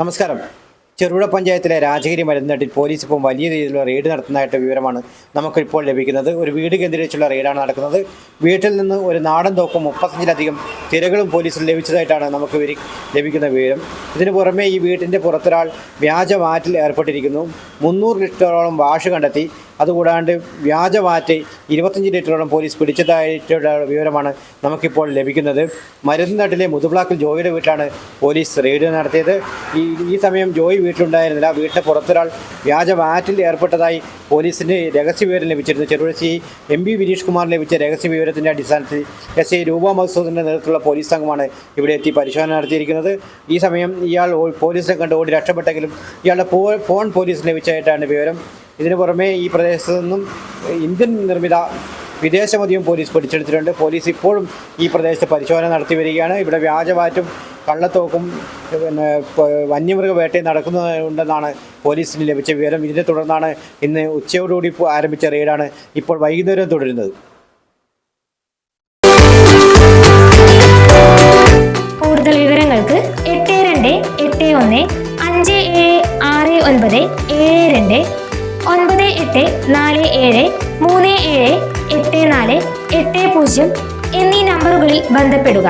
നമസ്കാരം. ചെറുപുഴ പഞ്ചായത്തിലെ രാജഗിരി മരുന്നട്ടിൽ പോലീസ് ഇപ്പോൾ വലിയ രീതിയിലുള്ള റെയ്ഡ് നടത്തുന്നതായിട്ട് വിവരമാണ് നമുക്കിപ്പോൾ ലഭിക്കുന്നത്. ഒരു വീട് കേന്ദ്രീകരിച്ചുള്ള റെയ്ഡാണ് നടക്കുന്നത്. വീട്ടിൽ നിന്ന് ഒരു നാടൻ തോക്കും മുപ്പത്തഞ്ചിലധികം തിരകളും പോലീസിൽ ലഭിച്ചതായിട്ടാണ് നമുക്ക് ലഭിക്കുന്ന വിവരം. ഇതിനു പുറമെ ഈ വീട്ടിന്റെ പുറത്തൊരാൾ വ്യാജ വാറ്റിൽ ഏർപ്പെട്ടിരിക്കുന്നു. മുന്നൂറ് ലിറ്ററോളം വാഷ് കണ്ടെത്തി. അതുകൂടാണ്ട് വ്യാജ വാറ്റ് ഇരുപത്തഞ്ച് ലിറ്ററോളം പോലീസ് പിടിച്ചതായിട്ടുള്ള വിവരമാണ് നമുക്കിപ്പോൾ ലഭിക്കുന്നത്. മരുന്നട്ടിലെ മുതുബ്ലാക്കിൽ ജോയിയുടെ വീട്ടിലാണ് പോലീസ് റെയ്ഡ് നടത്തിയത്. ഈ ഈ സമയം ജോയി വീട്ടിലുണ്ടായിരുന്നില്ല. വീട്ടിന്റെ പുറത്തൊരാൾ വ്യാജ വാറ്റിൽ ഏർപ്പെട്ടതായി പോലീസിന് രഹസ്യ വിവരം ലഭിച്ചിരുന്നു. ചെറുപഴശ്ശി എം ബി വിനീഷ് കുമാർ ലഭിച്ച രഹസ്യ വിവരത്തിന്റെ അടിസ്ഥാനത്തിൽ എസ് ഐ രൂപ മഹസൂദിന്റെ നേതൃത്വത്തിലുള്ള പോലീസ് സംഘമാണ് ഇവിടെ എത്തി പരിശോധന നടത്തിയിരിക്കുന്നത്. ഈ സമയം ഇയാൾ പോലീസിനെ കണ്ട് ഓടി രക്ഷപ്പെട്ടെങ്കിലും ഇയാളുടെ ഫോൺ പോലീസിന് ലഭിച്ചതായിട്ടാണ് വിവരം. ഇതിനു പുറമെ ഈ പ്രദേശത്ത് നിന്നും ഇന്ത്യൻ നിർമ്മിത വിദേശമതിയും പോലീസ് പിടിച്ചെടുത്തിട്ടുണ്ട്. പോലീസ് ഇപ്പോഴും ഈ പ്രദേശത്ത് പരിശോധന നടത്തി വരികയാണ്. ഇവിടെ വ്യാജവാറ്റും കള്ളത്തോക്കും പിന്നെ വന്യമൃഗ വേട്ടയും നടക്കുന്നുണ്ടെന്നാണ് പോലീസിന് ലഭിച്ച വിവരം. ഇതിനെ തുടർന്നാണ് ഇന്ന് ഉച്ചയോടുകൂടി ആരംഭിച്ച റെയ്ഡാണ് ഇപ്പോൾ വൈകുന്നേരം തുടരുന്നത്. രണ്ട് എട്ട് ഒന്ന് അഞ്ച് ഏഴ് ആറ് ഒൻപത് ഏഴ് രണ്ട് ഒൻപത് എട്ട് നാല് ഏഴ് മൂന്ന് ഏഴ് എട്ട് നാല് എട്ട് പൂജ്യം എന്നീ നമ്പറുകളിൽ ബന്ധപ്പെടുക.